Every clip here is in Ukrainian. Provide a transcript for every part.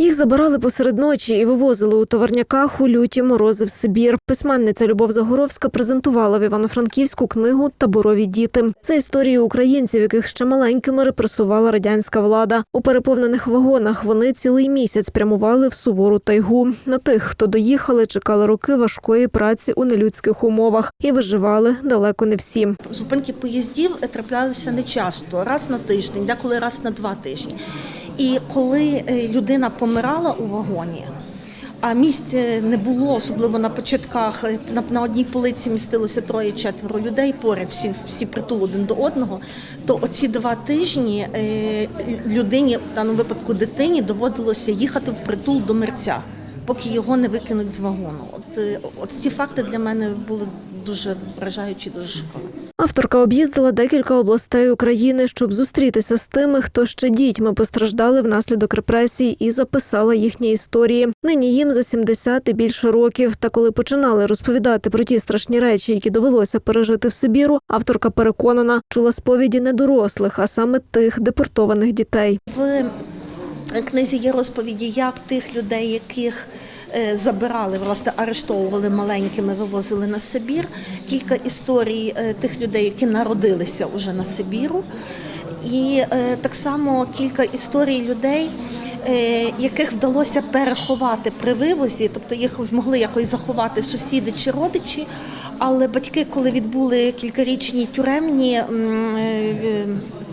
Їх забирали посеред ночі і вивозили у товарняках у люті морози в Сибір. Письменниця Любов Загоровська презентувала в Івано-Франківську книгу Таборові діти. Це історії українців, яких ще маленькими репресувала радянська влада. У переповнених вагонах вони цілий місяць прямували в сувору тайгу. На тих, хто доїхали, чекали роки важкої праці у нелюдських умовах і виживали далеко не всі. Зупинки поїздів траплялися не часто, раз на тиждень, деколи раз на два тижні. І коли е, людина помирала у вагоні, а місць не було, особливо на початках. На, на одній полиці містилося троє-четверо людей, поряд всі, всі притул один до одного. То оці два тижні е, людині, в даному випадку дитині, доводилося їхати в притул до мерця, поки його не викинуть з вагону. От, е, от ці факти для мене були дуже вражаючі, дуже шоковані. Авторка об'їздила декілька областей України, щоб зустрітися з тими, хто ще дітьми постраждали внаслідок репресій, і записала їхні історії. Нині їм за 70 і більше років. Та коли починали розповідати про ті страшні речі, які довелося пережити в Сибіру, авторка переконана, чула сповіді не дорослих, а саме тих депортованих дітей. В книзі є розповіді, як тих людей, яких е, забирали, власне, арештовували маленькими, вивозили на Сибір. Кілька історій е, тих людей, які народилися уже на Сибіру. І е, так само кілька історій людей, е, яких вдалося переховати при вивозі, тобто їх змогли якось заховати сусіди чи родичі. Але батьки, коли відбули кількарічні тюремні е, е,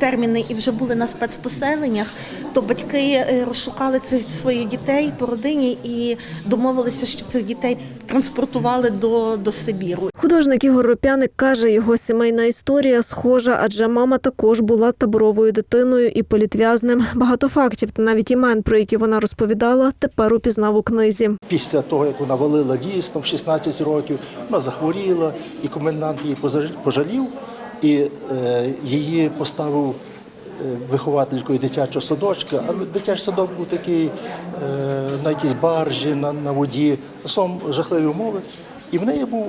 терміни і вже були на спецпоселеннях, то батьки е, розшукали цих своїх дітей по родині і домовилися, що цих дітей транспортували до, до Сибіру. Художник Ігор Ропяник каже, його сімейна історія схожа, адже мама також була таборовою дитиною і політв'язнем. Багато фактів та навіть імен, про які вона розповідала, тепер упізнав у книзі. Після того, як вона валила дійсно в 16 років, вона захворіла, і комендант її пожалів, і е, її поставив е, вихователькою дитячого садочка. А дитячий садок був такий е, на якійсь баржі, на, на воді, словом, жахливі умови. І в неї був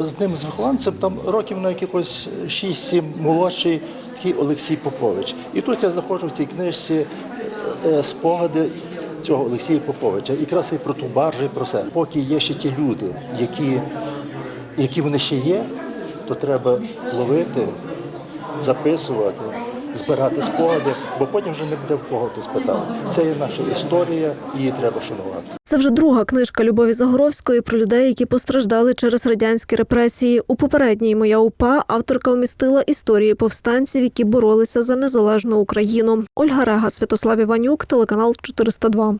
з ним з вихованцем там років на якихось 6-7 молодший такий Олексій Попович. І тут я знаходжу в цій книжці спогади цього Олексія Поповича. І якраз і про ту баржу, і про все. Поки є ще ті люди, які, які вони ще є, то треба ловити, записувати, збирати спогади, бо потім вже не буде в кого ти спитати. Це є наша історія, її треба шанувати. Це вже друга книжка Любові Загоровської про людей, які постраждали через радянські репресії. У попередній моя упа авторка вмістила історії повстанців, які боролися за незалежну Україну. Ольга Рега, Святослав Іванюк, телеканал 402.